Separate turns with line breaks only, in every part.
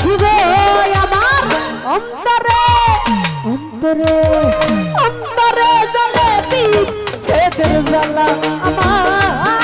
ছুবে আমার অন্তরে। অন্তরে। অন্তরে জলে বিচ্ছেদের জ্বালা আমার।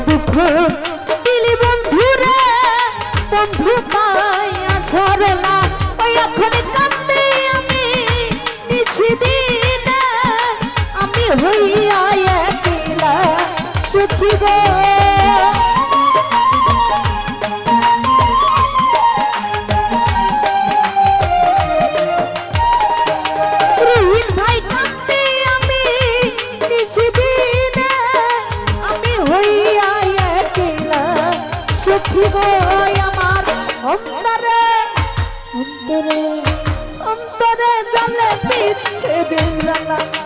দুঃখ lá.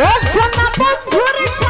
What's on my book? What is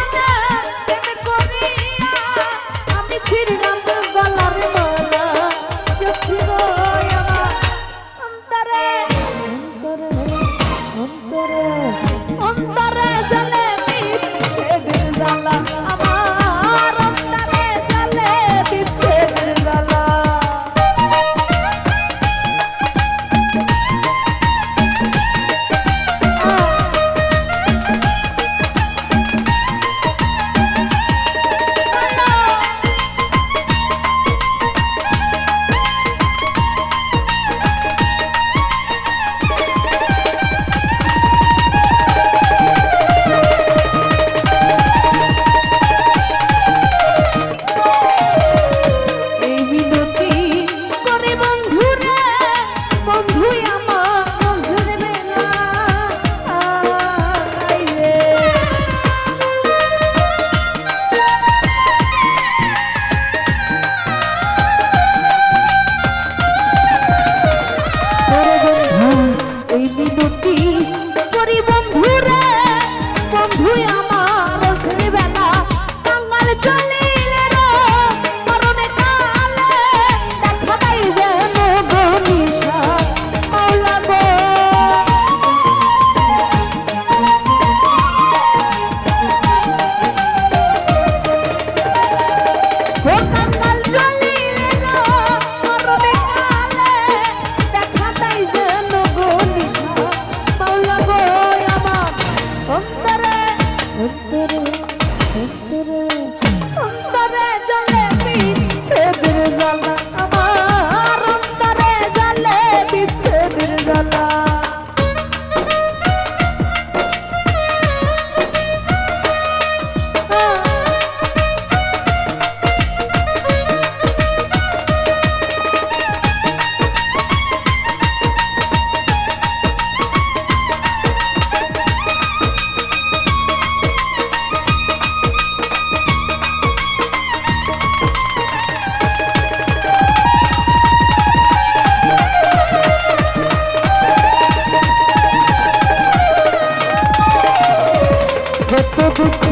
দুঃখ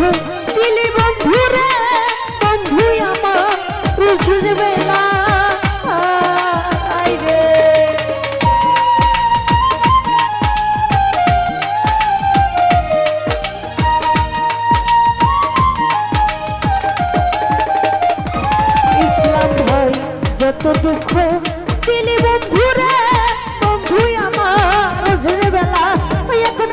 দিলি বন্ধুরে বন্ধু আমার বুঝবে না। যত দুঃখ দিলি বন্ধুরে আমার বেলা এখন